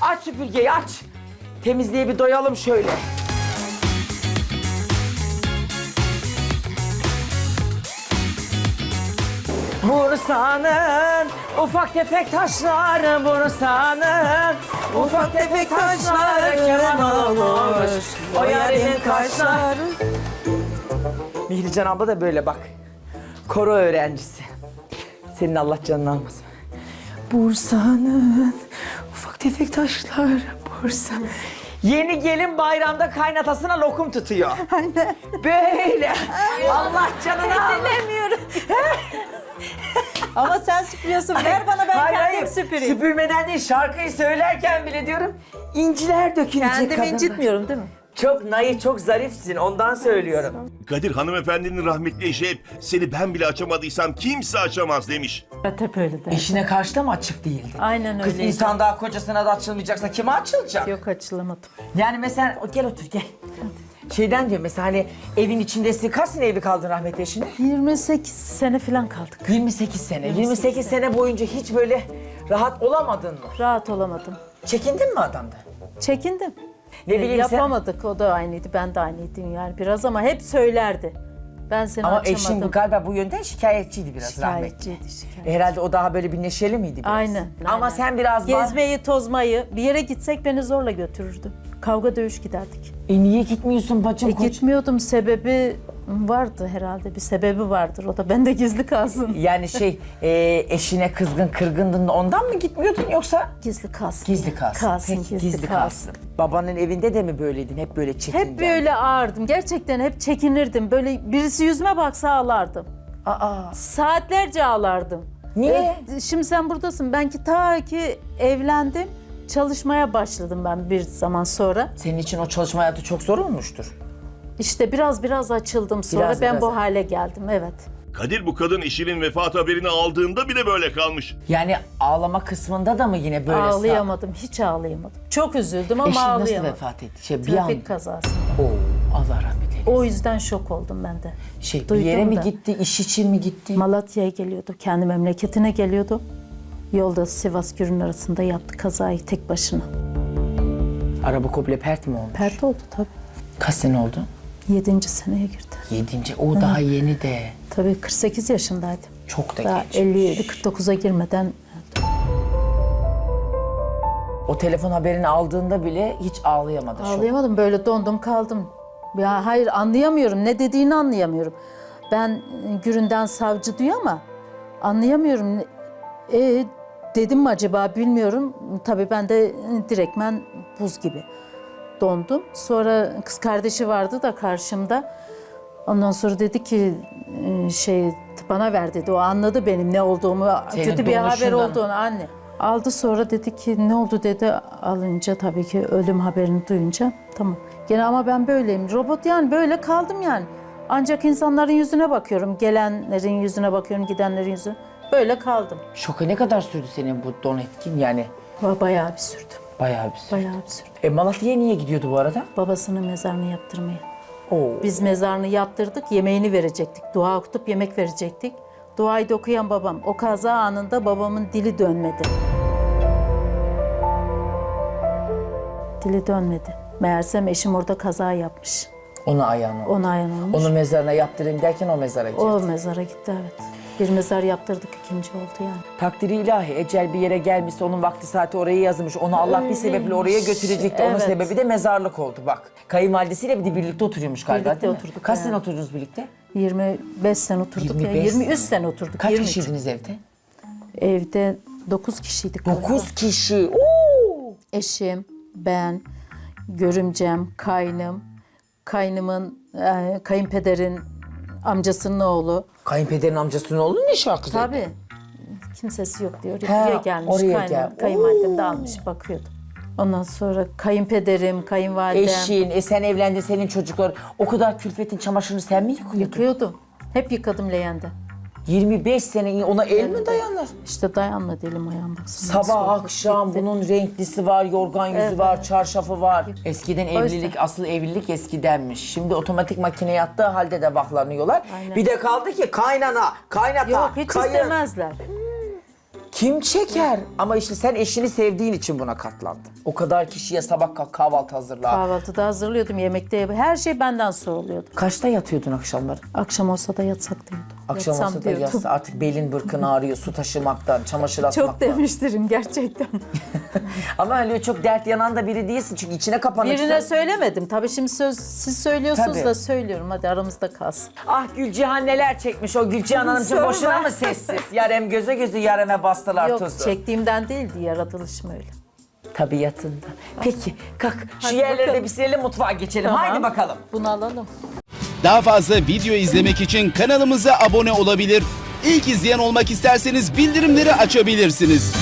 Aç süpürgeyi aç. Temizliğe bir doyalım şöyle. Bursa'nın ufak tefek taşları Bursa'nın ufak tefek taşları keman olmuş o yarimin kaşları. Mihrican abla da böyle bak. Koro öğrencisi. Senin Allah canını almasın. Bursa'nın ufak tefek taşları Bursa. Yeni gelin bayramda kaynatasına lokum tutuyor. Aynen. Böyle. Allah canını almasın. Bilemiyorum. Ama sen süpürüyorsun. Ver bana ben Hayır, kendim hayır. süpüreyim. Süpürmeden değil şarkıyı söylerken bile diyorum inciler dökülecek Kendimi kadınlar. incitmiyorum değil mi? Çok naif, çok zarifsin ondan söylüyorum. Kadir hanımefendinin rahmetli eşi hep seni ben bile açamadıysam kimse açamaz demiş. Evet hep öyle de. Eşine karşı da mı açık değildi? Aynen Kız öyleydi. insan daha kocasına da açılmayacaksa kime açılacak? Yok açılamadım. Yani mesela gel otur gel. Şeyden diyor mesela hani evin içindesin. Kaç sene evli kaldın rahmetli eşine? 28 sene falan kaldık. 28 sene. 28, sene boyunca hiç böyle rahat olamadın mı? Rahat olamadım. Çekindin mi adamdan? Çekindim. Ne Ee, bileyim sen- Yapamadık. O da aynıydı. Ben de aynıydım yani biraz ama hep söylerdi. Ben seni Ama açamadım. eşin bu galiba bu yönden şikayetçiydi biraz rahmetli. Şikayetçiydi, şikayetçi. E, Herhalde o daha böyle bir neşeli miydi biraz? Aynen. Ama aynen. sen biraz Gezmeyi, tozmayı, bir yere gitsek beni zorla götürürdü. Kavga dövüş giderdik. E niye gitmiyorsun bacım? E, koç? gitmiyordum sebebi vardı herhalde bir sebebi vardır o da bende gizli kalsın. Yani şey e, eşine kızgın kırgındın da ondan mı gitmiyordun yoksa? Gizli kalsın. Gizli kalsın. Kalsın Peki, gizli, kalsın. Babanın evinde de mi böyleydin? Hep böyle çekingen. Hep böyle ağırdım. Gerçekten hep çekinirdim. Böyle birisi yüzüme baksa ağlardım. Aa. Saatlerce ağlardım. Niye? Ve şimdi sen buradasın. Ben ki ta ki evlendim. Çalışmaya başladım ben bir zaman sonra. Senin için o çalışma hayatı çok zor olmuştur. İşte biraz biraz açıldım sonra Biraz, ben biraz. bu hale geldim. Evet. Kadir bu kadın eşinin vefat haberini aldığında bile böyle kalmış. Yani ağlama kısmında da mı yine böyle sağ- ağlayamadım. Hiç ağlayamadım. Çok üzüldüm ama Eşin nasıl ağlayamadım. vefat etti? Şey, bir an. Trafik kazası. Oo, Allah rahmet eylesin. O yüzden şok oldum ben de. Şey, bir Duydum yere mi da. gitti? iş için mi gitti? Malatya'ya geliyordu. Kendi memleketine geliyordu. Yolda Sivas Gürün arasında yaptı kazayı tek başına. Araba komple pert mi olmuş? Pert oldu tabii. Kaç sene oldu? Yedinci seneye girdi. Yedinci. O daha yeni de. Tabii 48 yaşındaydı. Çok da Daha genç. 57 49'a girmeden O telefon haberini aldığında bile hiç ağlayamadı. Şok. ağlayamadım. Böyle dondum kaldım. Ya hayır anlayamıyorum. Ne dediğini anlayamıyorum. Ben e, Gürün'den savcı diyor ama anlayamıyorum. E, dedim mi acaba bilmiyorum. Tabii ben de e, direktmen buz gibi dondum. Sonra kız kardeşi vardı da karşımda. Ondan sonra dedi ki e, şey bana ver dedi. O anladı benim ne olduğumu, Senin kötü bir haber olduğunu anne. Aldı sonra dedi ki ne oldu dedi alınca tabii ki ölüm haberini duyunca tamam. Gene ama ben böyleyim. Robot yani böyle kaldım yani. Ancak insanların yüzüne bakıyorum. Gelenlerin yüzüne bakıyorum, gidenlerin yüzüne. Böyle kaldım. Şoka ne kadar sürdü senin bu don etkin yani? Ba- Bayağı bir sürdü. Bayağı sürdü. Bayağı sürdü. E Malatya'ya niye gidiyordu bu arada? Babasının mezarını yaptırmaya. Oo. Biz mezarını yaptırdık, yemeğini verecektik. Dua okutup yemek verecektik. Duayı da okuyan babam. O kaza anında babamın dili dönmedi. Dili dönmedi. Meğersem eşim orada kaza yapmış. Onu ayağına. Ona yanılmış. Onu mezarına yaptırayım derken o mezara girdi. O mezara gitti evet. Bir mezar yaptırdık ikinci oldu yani. Takdiri ilahi ecel bir yere gelmişse onun vakti saati oraya yazılmış. Onu Allah bir sebeple oraya götürecekti. Onun Evet. sebebi de mezarlık oldu bak. Kayınvalidesiyle bir de birlikte oturuyormuş galiba Birlikte değil mi? oturduk, Kaç evet. sene oturdunuz birlikte? 25 sene oturduk. 25 ya. 23 sene. sene oturduk. Kaç 23. kişiydiniz evde? Evde 9 kişiydik. galiba. 9 kişi. Oo! Eşim, ben, görümcem, kaynım, kaynımın, e, kayınpederin amcasının oğlu. Kayınpederin amcasının oğlu ne şarkı söyledi? Tabii. Kimsesi yok diyor. Ha, Oraya gelmiş. oraya kaynım, gel. Kayınvalidem de almış bakıyordu. Ondan sonra kayınpederim, kayınvalidem Eşin, e sen evlendin senin çocuklar. O kadar külfetin çamaşırını sen mi yıkıyordun? yıkıyordu. Hep yıkadım leğende. 25 sene ona el mi dayanır? İşte dayanmadı elim ayağım baksana. Sabah akşam bunun renklisi var, yorgan yüzü var, çarşafı var. Eskiden evlilik, asıl evlilik eskidenmiş. Şimdi otomatik makine yattığı halde de baklanıyorlar. Aynen. Bir de kaldı ki kaynana, kaynata, Yok hiç kayın. istemezler. Kim çeker? Ama işte sen eşini sevdiğin için buna katlandın. O kadar kişiye sabah kalk kahvaltı hazırla. Kahvaltıda hazırlıyordum, yemekte her şey benden soruluyordu. Kaçta yatıyordun akşamları? Akşam olsa da yatsak diyordum. Akşam Yatsam olsa da diyordum. yatsa artık belin bırkın ağrıyor su taşımaktan, çamaşır atmaktan. Çok demiştirim gerçekten. Ama öyle çok dert yanan da biri değilsin çünkü içine kapanıksın. Birine söylemedim. Tabii şimdi söz, siz söylüyorsunuz Tabii. da söylüyorum. Hadi aramızda kalsın. Ah Gülcihan neler çekmiş o Gülcihan Hanımcığım Sorma. boşuna mı sessiz? Yarem göze gözü yareme bastılar Yok tuzu. çektiğimden değildi yaratılışım öyle. Tabiatında. Peki kalk şu Hadi yerleri de bakalım. bir silelim mutfağa geçelim. Tamam. Haydi bakalım. Bunu alalım. Daha fazla video izlemek için kanalımıza abone olabilir. İlk izleyen olmak isterseniz bildirimleri açabilirsiniz.